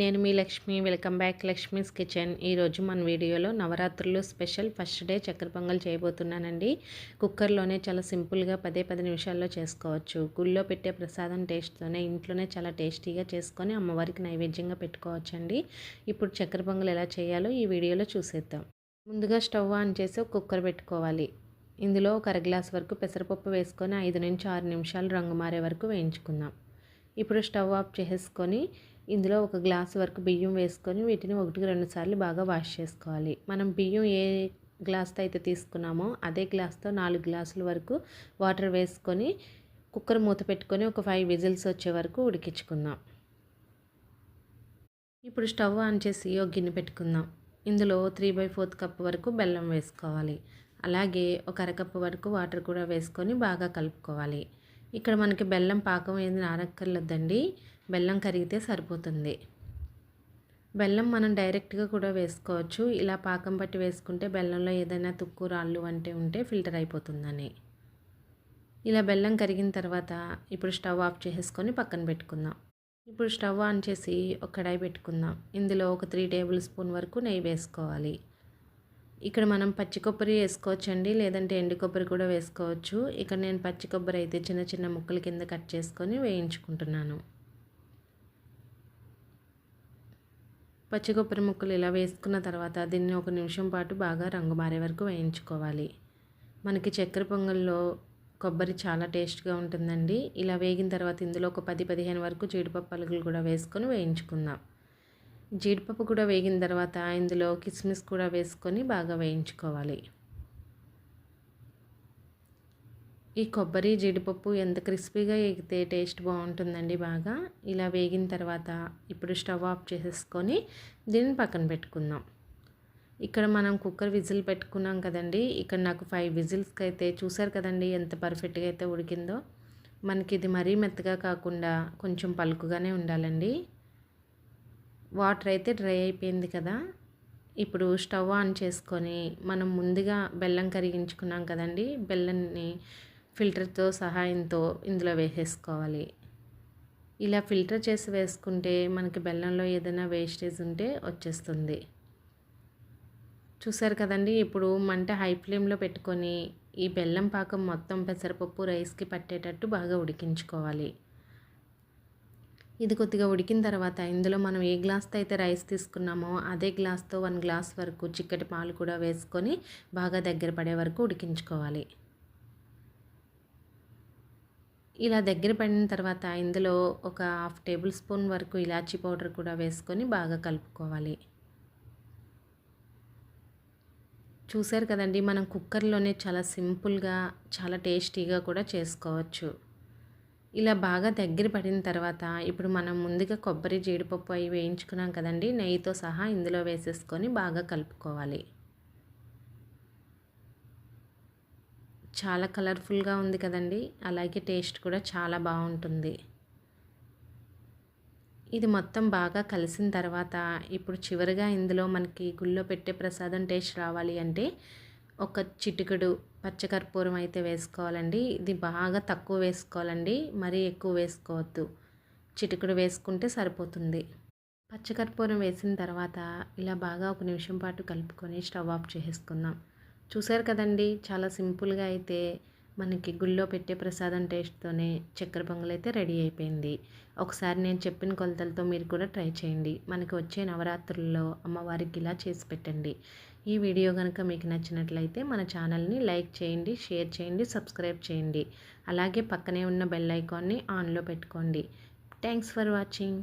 నేను మీ Lakshmi welcome back Lakshmi's kitchen. ఈరోజు మన వీడియోలో నవరాత్రులు స్పెషల్ ఫస్ట్ డే చక్కెర పొంగల్ చేయబోతున్నానండి. కుక్కర్లోనే చాలా సింపుల్గా పదే పది నిమిషాల్లో చేసుకోవచ్చు. గుళ్ళో పెట్టే ప్రసాదం టేస్ట్తోనే ఇంట్లోనే చాలా టేస్టీగా చేసుకొని అమ్మవారికి నైవేద్యంగా పెట్టుకోవచ్చండి. ఇప్పుడు చక్కెర పొంగల్ ఎలా చేయాలో ఈ వీడియోలో చూసేద్దాం. ముందుగా స్టవ్ ఆన్ చేసి కుక్కర్ పెట్టుకోవాలి. ఇందులో ఒక అర గ్లాస్ వరకు పెసరపప్పు వేసుకొని ఐదు నుంచి ఆరు నిమిషాలు రంగు మారే వరకు వేయించుకుందాం. ఇప్పుడు స్టవ్ ఆఫ్ చేసుకొని ఇందులో ఒక గ్లాస్ వరకు బియ్యం వేసుకొని వీటిని ఒకటికి రెండు సార్లు బాగా వాష్ చేసుకోవాలి. మనం బియ్యం ఏ గ్లాస్తో అయితే తీసుకున్నామో అదే గ్లాస్తో నాలుగు గ్లాసుల వరకు వాటర్ వేసుకొని కుక్కర్ మూత పెట్టుకొని ఒక ఫైవ్ విజిల్స్ వచ్చే వరకు ఉడికించుకుందాం. ఇప్పుడు స్టవ్ ఆన్ చేసి ఒక గిన్నె పెట్టుకుందాం. ఇందులో త్రీ బై ఫోర్త్ కప్ వరకు బెల్లం వేసుకోవాలి. అలాగే ఒక అరకప్పు వరకు వాటర్ కూడా వేసుకొని బాగా కలుపుకోవాలి. ఇక్కడ మనకి బెల్లం పాకం ఏది నానక్కర్లేదండి. బెల్లం కరిగితే సరిపోతుంది. బెల్లం మనం డైరెక్ట్గా కూడా వేసుకోవచ్చు. ఇలా పాకం పట్టి వేసుకుంటే బెల్లంలో ఏదైనా తుక్కు రాళ్ళు వంటి ఉంటే ఫిల్టర్ అయిపోతుందని. ఇలా బెల్లం కరిగిన తర్వాత ఇప్పుడు స్టవ్ ఆఫ్ చేసేసుకొని పక్కన పెట్టుకుందాం. ఇప్పుడు స్టవ్ ఆన్ చేసి ఒక కడాయి పెట్టుకుందాం. ఇందులో ఒక త్రీ టేబుల్ స్పూన్ వరకు నెయ్యి వేసుకోవాలి. ఇక్కడ మనం పచ్చి కొబ్బరి వేసుకోవచ్చండి లేదంటే ఎండు కొబ్బరి కూడా వేసుకోవచ్చు. ఇక్కడ నేను పచ్చి కొబ్బరి అయితే చిన్న చిన్న ముక్కల కింద కట్ చేసుకొని వేయించుకుంటున్నాను. పచ్చి కొబ్బరి ముక్కలు ఇలా వేసుకున్న తర్వాత దీన్ని ఒక నిమిషం పాటు బాగా రంగు మారే వరకు వేయించుకోవాలి. మనకి చక్కెర పొంగల్లో కొబ్బరి చాలా టేస్ట్గా ఉంటుందండి. ఇలా వేగిన తర్వాత ఇందులో ఒక పది పదిహేను వరకు జీడిపప్పు పలుకులు కూడా వేసుకొని వేయించుకుందాం. జీడిపప్పు కూడా వేగిన తర్వాత ఇందులో కిస్మిస్ కూడా వేసుకొని బాగా వేయించుకోవాలి. ఈ కొబ్బరి జీడిపప్పు ఎంత క్రిస్పీగా ఎగితే టేస్ట్ బాగుంటుందండి బాగా. ఇలా వేగిన తర్వాత ఇప్పుడు స్టవ్ ఆఫ్ చేసేసుకొని దీన్ని పక్కన పెట్టుకుందాం. ఇక్కడ మనం కుక్కర్ విజిల్ పెట్టుకున్నాం కదండి. ఇక్కడ నాకు ఫైవ్ విజిల్స్కి అయితే చూసారు కదండి ఎంత పర్ఫెక్ట్గా అయితే ఉడికిందో. మనకి ఇది మరీ మెత్తగా కాకుండా కొంచెం పలుకుగానే ఉండాలండి. వాటర్ అయితే డ్రై అయిపోయింది కదా. ఇప్పుడు స్టవ్ ఆన్ చేసుకొని మనం ముందుగా బెల్లం కరిగించుకున్నాం కదండి. బెల్లంని ఫిల్టర్తో సహాయంతో ఇందులో వేసేసుకోవాలి. ఇలా ఫిల్టర్ చేసి వేసుకుంటే మనకి బెల్లంలో ఏదైనా వేస్టేజ్ ఉంటే వచ్చేస్తుంది. చూసారు కదండి ఇప్పుడు మంట హై ఫ్లేమ్లో పెట్టుకొని ఈ బెల్లం పాకం మొత్తం పెసరపప్పు రైస్కి పట్టేటట్టు బాగా ఉడికించుకోవాలి. ఇది కొద్దిగా ఉడికిన తర్వాత ఇందులో మనం ఏ గ్లాస్తో అయితే రైస్ తీసుకున్నామో అదే గ్లాస్తో వన్ గ్లాస్ వరకు చిక్కటి పాలు కూడా వేసుకొని బాగా దగ్గర పడే వరకు ఉడికించుకోవాలి. ఇలా దగ్గర పడిన తర్వాత ఇందులో ఒక హాఫ్ టేబుల్ స్పూన్ వరకు ఇలాచీ పౌడర్ కూడా వేసుకొని బాగా కలుపుకోవాలి. చూసారు కదండి మనం కుక్కర్లోనే చాలా సింపుల్గా చాలా టేస్టీగా కూడా చేసుకోవచ్చు. ఇలా బాగా దగ్గర పడిన తర్వాత ఇప్పుడు మనం ముందుగా కొబ్బరి జీడిపప్పు అవి వేయించుకున్నాం కదండి. నెయ్యితో సహా ఇందులో వేసేసుకొని బాగా కలుపుకోవాలి. చాలా కలర్ఫుల్గా ఉంది కదండి. అలాగే టేస్ట్ కూడా చాలా బాగుంటుంది. ఇది మొత్తం బాగా కలిసిన తర్వాత ఇప్పుడు చివరిగా ఇందులో మనకి గుళ్ళో పెట్టే ప్రసాదం టేస్ట్ రావాలి అంటే ఒక చిటికెడు పచ్చకర్పూరం అయితే వేసుకోవాలండి. ఇది బాగా తక్కువ వేసుకోవాలండి. మరీ ఎక్కువ వేసుకోవద్దు. చిటికెడు వేసుకుంటే సరిపోతుంది. పచ్చకర్పూరం వేసిన తర్వాత ఇలా బాగా ఒక నిమిషం పాటు కలుపుకొని స్టవ్ ఆఫ్ చేసేసుకుందాం. చూసారు కదండి చాలా సింపుల్గా అయితే మనకి గుళ్ళో పెట్టే ప్రసాదం టేస్ట్తోనే చక్కెర పొంగల్ అయితే రెడీ అయిపోయింది. ఒకసారి నేను చెప్పిన కొలతలతో మీరు కూడా ట్రై చేయండి. మనకి వచ్చే నవరాత్రుల్లో అమ్మవారికి ఇలా చేసి పెట్టండి. ఈ వీడియో కనుక మీకు నచ్చినట్లయితే మన ఛానల్ని లైక్ చేయండి షేర్ చేయండి సబ్స్క్రైబ్ చేయండి. అలాగే పక్కనే ఉన్న బెల్ ఐకాన్ని ఆన్లో పెట్టుకోండి. Thanks for watching.